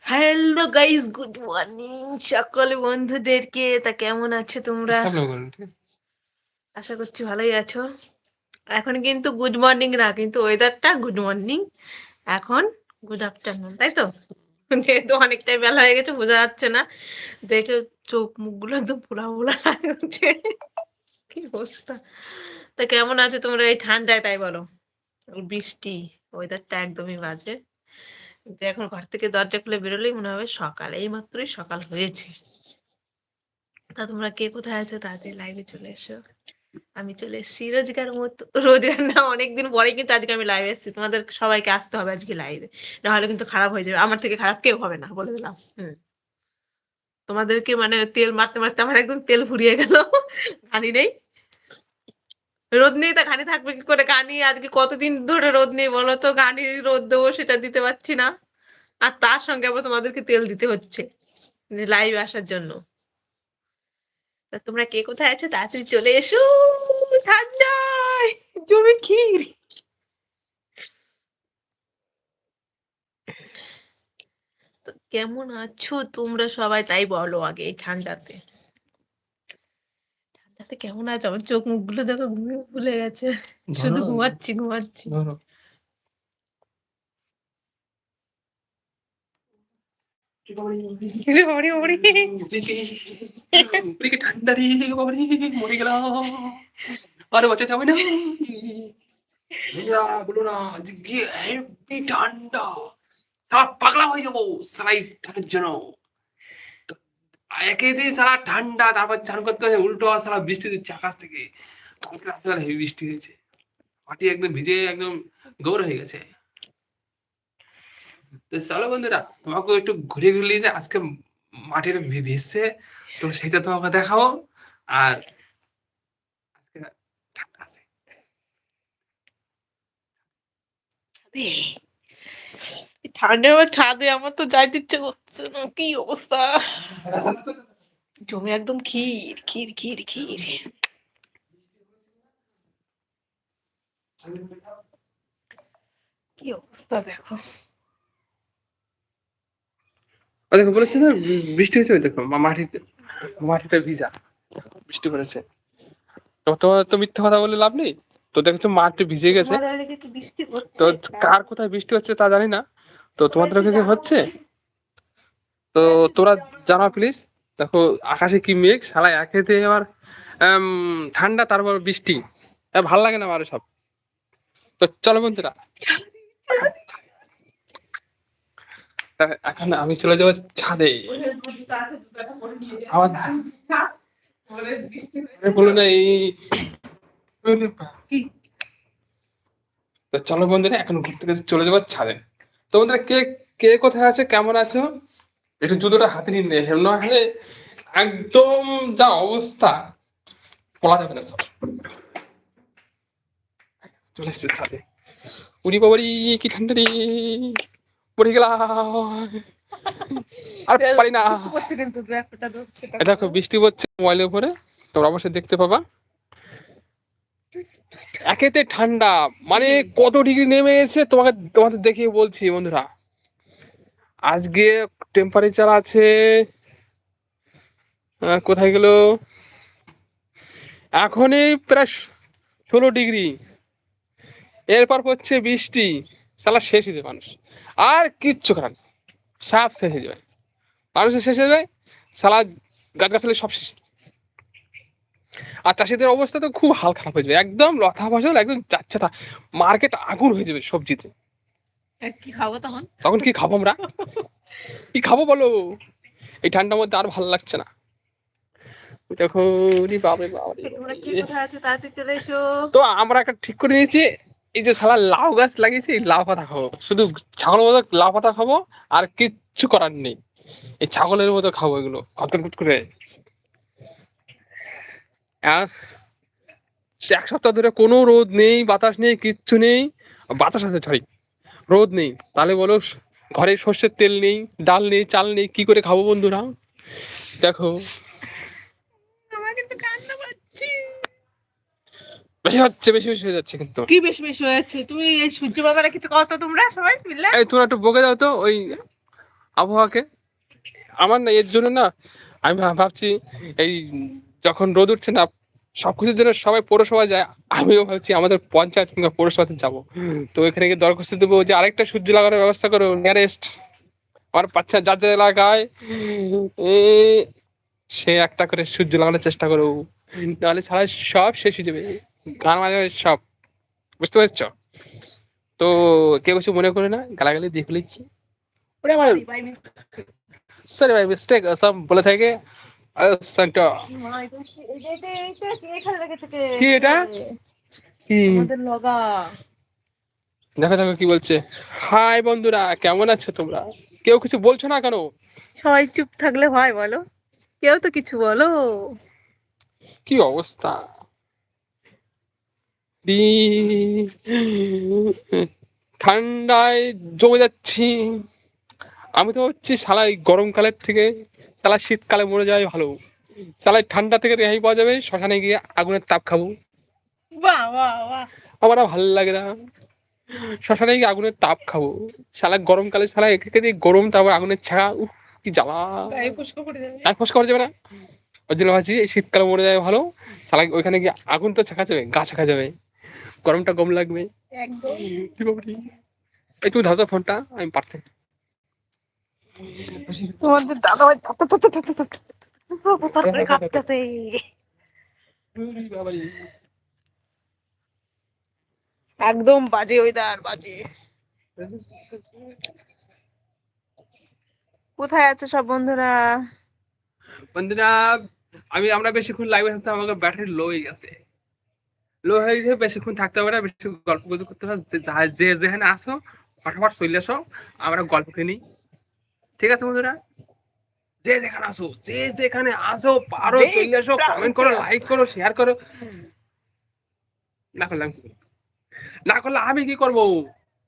Hello guys good morning সকল বন্ধুদেরকে তা কেমন আছো তোমরা? আশা করছি ভালোই আছো। এখন কিন্তু গুড মর্নিং না কিন্তু ওয়েদারটা গুড মর্নিং এখন গুড আফটারনুন তাই তো? যেহেতু অনেকটাই বেলা হয়ে গেছে বোঝা যাচ্ছে না। দেখে চোখ মুখগুলো একদম ফোলা ফোলা লাগছে। কি অবস্থা? তা কেমন আছো তোমরা? এই ঠান্ডায় তাই বলো। বৃষ্টি। ওয়েদারটা একদমই বাজে। এখন ঘর থেকে দরজা খুলে বেরোলেই মনে হবে সকাল এই মাত্রই সকাল হয়েছে। তা তোমরা কে কোথায় আছো তাড়াতাড়ি লাইভে চলে এসো। আমি চলে এসেছি রোজগার মতো, রোজগার না, অনেকদিন পরে কিন্তু আজকে আমি লাইভে এসেছি। তোমাদের সবাইকে আসতে হবে আজকে লাইভে নাহলে কিন্তু খারাপ হয়ে যাবে। আমার থেকে খারাপ কেউ হবে না, বলে দিলাম। হুম। তোমাদেরকে মানে তেল মারতে মারতে আমার একদম তেল ফুরিয়ে গেল। ঘানি নেই। রোদ নেই তা, ঘানি থাকবে কি করে? গানি আজকে কতদিন ধরে রোদ নেই বলো তো? গানি রোদ দেবো, সেটা দিতে পারছি না। আর তার সঙ্গে আবার তোমাদেরকে তেল দিতে হচ্ছে লাইভ আসার জন্য। তা তোমরা কে কোথায় আছো? তাড়াতাড়ি চলে এসো। ঠান্ডায়, জমে ক্ষীর। কেমন আছো তোমরা সবাই? তাই বলো আগে এই ঠান্ডাতে। ঠান্ডাতে কেমন আছো আমার চোখ মুখগুলো দেখো ঘুমিয়ে ভুলে গেছে শুধু ঘুমাচ্ছি ঘুমাচ্ছি ঠান্ডা রে মরে গেলাম আরে বাচ্চা যাবে না বলো না আজকে হেভি ঠান্ডা পাগলা হয়ে যাব সারা ঠান্ডার জন্য একে দিন সারা ঠান্ডা, তারপর চান করতে উল্টো সারা বৃষ্টি দিচ্ছে আকাশ থেকে। হেভি বৃষ্টি হয়েছে। মাটি একদম ভিজে, একদম গৌর হয়ে গেছে। চলো বন্ধুরা, তোমাকে একটু ঘুরে ঘুরিয়ে যে আজকে মাটির ভিজছে, তো সেটা তোমাকে দেখাবো। আর ঠান্ডা আছে। এই ঠান্ডায় আবার ছাদে আমার তো যাইতে ইচ্ছে করছে না কি অবস্থা? জমে একদম ক্ষীর ক্ষীর ক্ষীর ক্ষীর। কি অবস্থা দেখো। দেখো বলেছি না বৃষ্টি হয়েছে দেখো মাটিতে মাটিটা ভিজা। বৃষ্টি পড়েছে। তো তোমার তো মিথ্যা কথা বলে লাভ নেই? তো দেখছ মাটি ভিজে গেছে। তো কার কোথায় বৃষ্টি হচ্ছে তা জানি না। তো তোমাদের ওখানে কি হচ্ছে? তো তোরা জানাও প্লিজ দেখো আকাশে কি মেঘ সালা একেতে আবার ঠান্ডা তারপর বৃষ্টি। ভালো লাগে না আমার সব। তো চলো বন্ধুরা। এখন আমি চলে যাব ছাদে। আমার বলো না এই তো চলো বন্ধুরা এখন ঘুরতে চলে যাব ছাদে। তো বন্ধুরা কে কে কোথায় আছে? কেমন আছো? একটু জুতোটা হাতে নিন রে হেমনা হলে একদম যা অবস্থা বলা যাবে না সব। চলে এসছে ছাদে। উনি বাবারি কি ঠান্ডা রে পড়ে গেলাম। আর পারি না। দেখো বৃষ্টি পড়ছে মোবাইলের উপরে তোমরা অবশ্যই দেখতে পাবা। একেতে ঠান্ডা। মানে কত ডিগ্রি নেমে এসে তোমাকে তোমাদের দেখিয়ে বলছি বন্ধুরা। আজকে টেম্পারেচার আছে কোথায় গেল? এখনই প্রায় ষোলো ডিগ্রি এরপর হচ্ছে বৃষ্টি। সালা শেষ হয়ে যাবে মানুষ। আর কিচ্ছু করার সাপ শেষ হয়ে যাবে। মানুষের শেষ হয়ে যাবে। সালা গাছ গাছালি সব শেষ। আর চাষিদের অবস্থা তো খুব হাল খারাপ হয়ে যাবে। একদম লতা ফসল একদম যাচ্ছে তা মার্কেট আগুন হয়ে যাবে সবজিতে। কি খাব তখন? তখন কি খাব আমরা? কি খাব বলো? এই ঠান্ডার মধ্যে আর ভালো লাগছে না। ওরে বাবারে বাবারে তো আমরা একটা ঠিক করে নিয়েছি এই যে শালা লাউ গাছ লাগিয়েছি লাউ পাতা খাব। শুধু ছাগলের মতো লাউ পাতা খাব আর কিচ্ছু করার নেই। এই ছাগলের মতো খাব এগুলো। কত করে? এক সপ্তাহ ধরে কোনো রোদ নেই বাতাস নেই কিচ্ছু নেই। বাতাস আছে সরি রোদ নেই। তাহলে বলো ঘরে সর্ষের তেল নেই ডাল নেই চাল নেই কি করে খাব বন্ধুরা? দেখো। বেশি হচ্ছে বেশি বেশি হয়ে যাচ্ছে কিন্তু। কি বেশি বেশি হয়েছে তুমি এই সূর্য বাবারা কিছু কত তোমরা সবাই মিলে। এই তোমরা একটু বকে দাও তো ওই আবহাওয়াকে। আমার না এর জন্য না আমি ভাবছি এই যখন রোদ উঠছে না সবকিছুর জন্য সবাই পৌরসভা যায় আমিও ভাবছি আমাদের পঞ্চায়েত কিংবা পৌরসভাতে যাব। তো এখানে গিয়ে দরখাস্ত দেবো যে আরেকটা সূর্য লাগানোর ব্যবস্থা করো নিয়ারেস্ট আমার বাচ্চা যার যার এলাকায় এ, সে একটা করে সূর্য লাগানোর চেষ্টা করো। নাহলে সারা সব শেষ হয়ে যাবে। গান মাঝে সব। বুঝতে পারছ? তো কেউ কিছু মনে করে না? গালাগালি দিয়ে ফেলেছি। আমার সরি ভাই মিস্টেক সব বলে থাকে। সান্টা। কি এটা? কি? দেখো দেখো কি বলছে। হাই বন্ধুরা কেমন আছো তোমরা? কেউ কিছু বলছো না কেন? সবাই চুপ থাকলে হয় বলো। কেউ তো কিছু বলো। কি অবস্থা? ঠান্ডায় জমে যাচ্ছি। আমি তো হচ্ছি এই গরমকালের থেকে শালা শীতকালে মরে যাওয়াই ভালো। এই ঠান্ডা থেকে রেহাই পাওয়া যাবে শ্মশানে গিয়ে আগুনের তাপ খাব। বাহ বাহ বাহ। আমার আর ভালো লাগে না। শ্মশানে গিয়ে আগুনের তাপ খাব। সালা গরমকালে সালা একে দিয়ে গরম তারপর আগুনের ছাড়া উফ কি জ্বালা। গায়ে ফুসকা পড়ে যাবে। আর ফসকা করা যাবে না? ওই জন্য ভাবছি শীতকালে মরে যাবে ভালো। শালা ওইখানে গিয়ে আগুন তো ছাকা যাবে গা ছাকা যাবে। গরমটা কম লাগবে। একদম। কি বাবারে। এই তুমি ধরো তো ফোনটা আমি পারতে। তোমাদের দাদা ভাই তারপরে কাঁপতেছে একদম বাজে বাজে কোথায় আছে সব বন্ধুরা বন্ধুরা আমি আমরা বেশিক্ষণ লাইভে থাকতে আমাকে ব্যাটারি লো হয়ে গেছে লো হয়ে গেছে বেশিক্ষণ থাকতে না বেশি গল্প গুজব করতে যে যে যেখানে আসো ফটাফট চলে আসো আমরা গল্প কিনি ঠিক আছে বন্ধুরা? যে যেখানে আসো যে যেখানে আসো পারো চলে আসো কমেন্ট করো লাইক করো শেয়ার করো। না করলে আমি কি করব? না করলে আমি কি করব?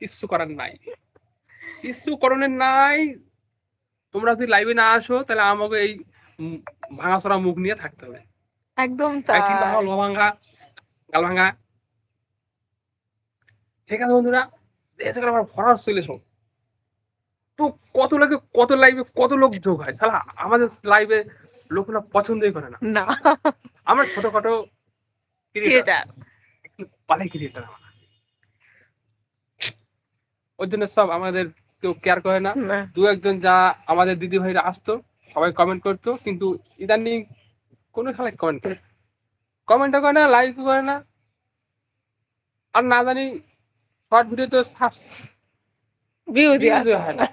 কিচ্ছু করার নাই। কিচ্ছু করণের নাই। তোমরা যদি লাইভে না আসো তাহলে আমাকে এই ভাঙাচোরা মুখ নিয়ে থাকতে হবে। একদম তাই। ভাঙা গাল ভাঙা। ঠিক আছে বন্ধুরা? আমার ভরার চলে এসো। কত লোকে কত লাইভে কত লোক যোগ হয়? সালা আমাদের লাইভে লোকরা পছন্দই করে না। না। আমরা ছোটখাটো ক্রিয়েটার পালে ক্রিয়েটার ওই জন্য সব আমাদের কেউ কেয়ার করে না। দু একজন যা আমাদের দিদি ভাইরা আসতো সবাই কমেন্ট করতো কিন্তু ইদানিং কোনো খেলায় কমেন্ট করে কমেন্টও করে না লাইক করে না। আর না জানি শর্ট ভিডিও তো ভিউ হয় না।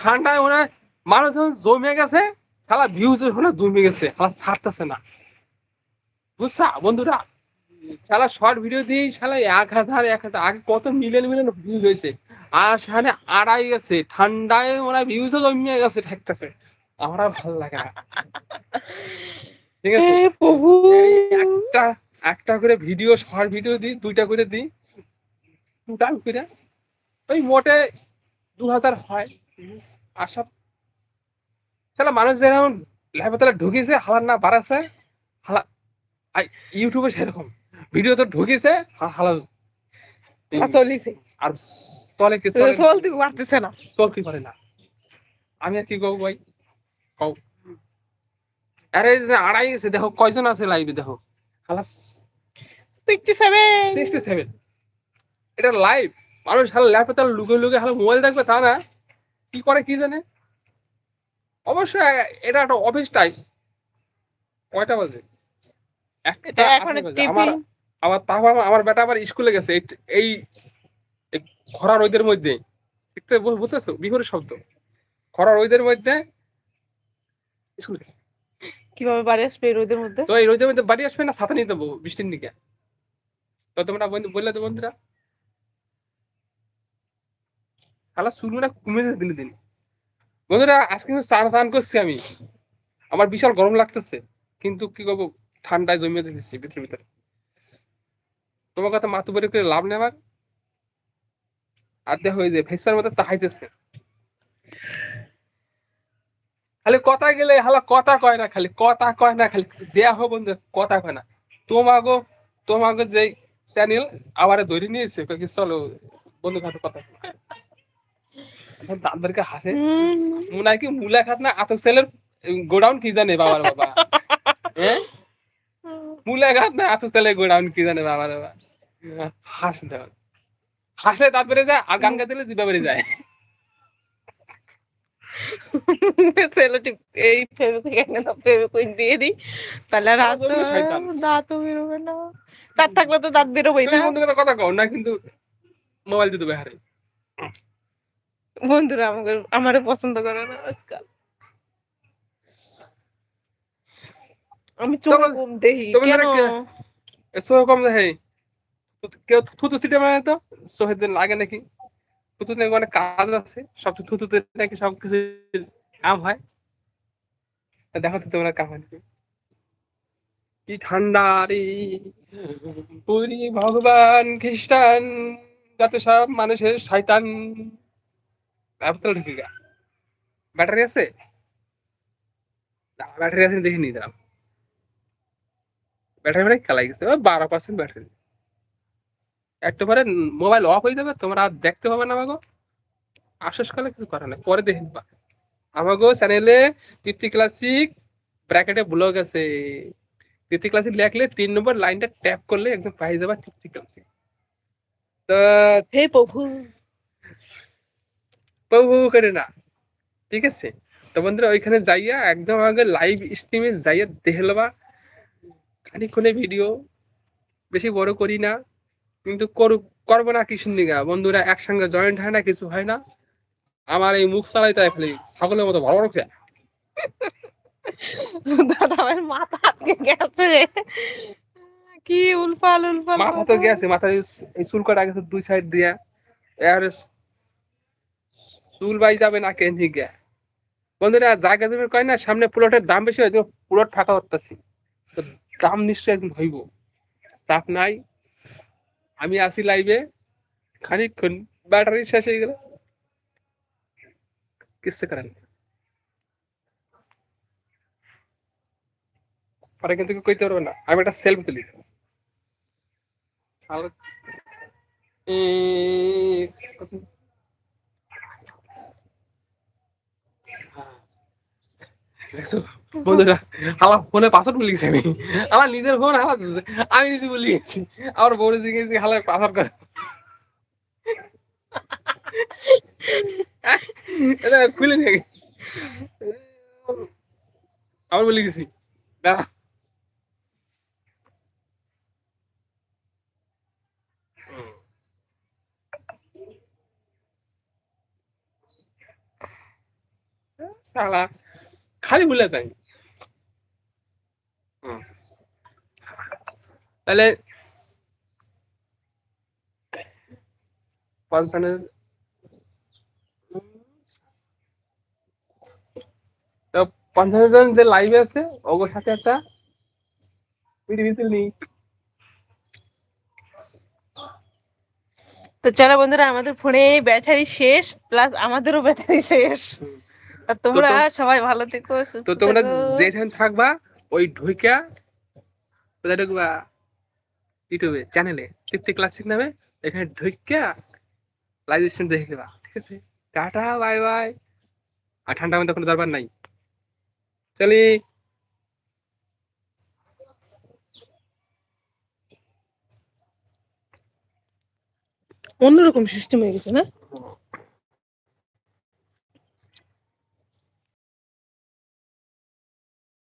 ঠান্ডায় মনে হয় মানুষ জমে গেছে শালা ভিউজ ওখানে জমে গেছে শালা ছাড়তেছে না। বুঝছা বন্ধুরা শালা শর্ট ভিডিও দিয়ে শালা এক হাজার এক হাজার আগে কত মিলিয়ন মিলিয়ন ভিউজ হয়েছে। আর সেখানে আড়াই গেছে ঠান্ডায় ওরা ভিউজও জমিয়ে গেছে ঠেকতেছে আমার ভালো লাগে ঠিক আছে? একটা একটা করে ভিডিও শর্ট ভিডিও দিই দুইটা করে দিই। দুটা করে ওই মোটে দু হাজার হয় তাহলে মানুষ যেরকম লাইভে তাহলে ঢুকিয়েছে হালার না বাড়াচ্ছে হালা ইউটিউবে সেরকম। ভিডিও তো হালাল। চলিছে আর চলে কি চলতে পারতেছে না। চলতে পারে না। আমি আর কি কব ভাই? কও। আরে যে আড়াই গেছে দেখো কয়জন আছে লাইভে দেখো। হালা সিক্সটি সেভেন সিক্সটি সেভেন এটা লাইভ মানুষ হাল ল্যাপে তাহলে লুকে লুকে হাল মোবাইল দেখবে তা না। কি করে কি জানে? অবশ্যই এটা একটা অফিস টাইম কয়টা বাজে? একটা আমার আবার তারপর আমার- বেটা আবার স্কুলে গেছে। এই- খরা রোদের মধ্যে। দেখতে বুঝতেছো? বিহুরের শব্দ। খরা রোদের মধ্যে স্কুলে গেছে। কীভাবে বাড়ি আসবে এই রোদের মধ্যে? তো এই রোদের মধ্যে বাড়ি আসবে না ছাতা নিতে যাব বৃষ্টির দিকে তো তোমরা বন্ধু বললে তো বন্ধুরা। শালা শুরু না কমে যাচ্ছে দিনে দিন। বন্ধুরা, আজকে স্নান স্নান করছি আমি। আমার বিশাল গরম লাগতেছে, কিন্তু কি করব? ঠান্ডায় জমিয়ে দিতেছি ভিতরে ভিতরে। তোমার কথা মাতু বের করে লাভ নেবার আর দেখো যে ফেসার মতো তাহাইতেছে খালি কথা গেলে হালা কথা কয় না, খালি কথা কয় না, খালি দেয়া হোক বন্ধু, কথা কয় না। তোমাগো তোমাকে যে চ্যানেল আবার ধরে নিয়েছে চলো বন্ধু খাতে কথা তাদেরকে হাসে। মুনা কি মুলা খাত না আত সেলের গোডাউন কি জানে বাবার বাবা? হ্যাঁ? মুলা খাত না আত সেলের গোডাউন কি জানে বাবার বাবা? হাস হাসলে তারপরে যায় আর গান গাইতে বেড়ে যায়। এই ফেবিকুইক এনে দাও ফেবিকুইক দিয়ে দিই। তাহলে আর। দাঁতও বেরোবে না। দাঁত থাকলে তো দাঁত বেরোবেই না। কথা কথা কও না কিন্তু মোবাইল দিতে হারে। বন্ধুরা আমাকে আমারে পছন্দ করে না আজকাল। আমি চোখে কম তোমার কেন? এসো কম হে কেউ থুতু সিটে মানে তো? সোহেদ লাগে নাকি? থুতু নাকি অনেক কাজ আছে সব থুতুতে নাকি সব কিছু কাম হয়। দেখো তো তোমরা কাম হয় কি ঠান্ডা রে। পুরি ভগবান খ্রিস্টান যাতে সব মানুষের শয়তান। বোতল ঢুকে গা। ব্যাটারি আছে? ব্যাটারি আছে, দেখে নিয়ে ব্যাটারি মানে খেলাই গেছে। বারো পার্সেন্ট ব্যাটারি একটু পরে মোবাইল অফ হয়ে যাবে, তোমরা আর দেখতে পাবে না আমাকে আশ্বাস কালে কিছু করার নেই। পরে দেখে নিবা। আমাকে চ্যানেলে তৃপ্তি ক্লাসিক ব্র্যাকেটে ব্লগ আছে। তৃপ্তি ক্লাসিক লেখলে তিন নম্বর লাইনটা ট্যাপ করলে একদম পাই যাবা তৃপ্তি ক্লাসিক তো হে প্রভু। প্রভু করে না। ঠিক আছে? তো বন্ধুরা ওইখানে যাইয়া একদম আগে লাইভ স্ট্রিমে যাইয়া দেখে লবা। খানিক্ষণে ভিডিও বেশি বড় করি না। কিন্তু করু করব না কিছু নিগা। বন্ধুরা একসঙ্গে জয়েন্ট হয় না কিছু হয় না। আমার এই মুখ চালাই তাই ফেলি ছাগলের মতো ভালো খেয়া। দাদা আমার মাথা আটকে গেছে। কি উলফাল উলফাল মাথা তো গেছে মাথায় এই চুল কটা গেছে দুই সাইড দিয়া। এর চুল বাই যাবে না কেন গিয়া। বন্ধুরা, জায়গা জমি কয় না, সামনে প্লটের দাম বেশি হয় প্লট ফাঁকা করতেছি। তো দাম নিশ্চয় একদিন হইব। চাপ নাই। আমি আসি লাইভে খানিকক্ষণ ব্যাটারি শেষ হয়ে গেল। কিসে করেন পরে কিন্তু কইতে পারবে না। আমি একটা সেলফ তুলি এ, কত- দেখছ? বন্ধুরা আমার ফোনে পাসওয়ার্ড ভুলে গেছি আমি। আমার নিজের ফোন আমার আমি নিজে ভুলে গেছি। আমার বউরে জিজ্ঞেস হালার পাসওয়ার্ড কথা এটা খুলে নিয়ে আমার বলে গেছি। দাঁড়া। শালা খালি ভুলে তাই তাহলে পঞ্চান্ন জন যে লাইভে আছে ওগোর সাথে একটা নেই। তো চলো বন্ধুরা আমাদের ফোনে ব্যাটারি শেষ প্লাস আমাদেরও ব্যাটারি শেষ। আর তোমরা সবাই ভালো থেকো তো তোমরা। যেখানে থাকবা ওই ঢুইকা কোথায় ঢুকবা? ইউটিউবে চ্যানেলে তৃপ্তি ক্লাসিক নামে এখানে ঢুইকা লাইভ স্ট্রিম দেখে নেবা ঠিক আছে? Tata bye bye. আর ঠান্ডা মধ্যে কোনো দরবার নাই। চলি। অন্যরকম সিস্টেম হয়ে গেছে না?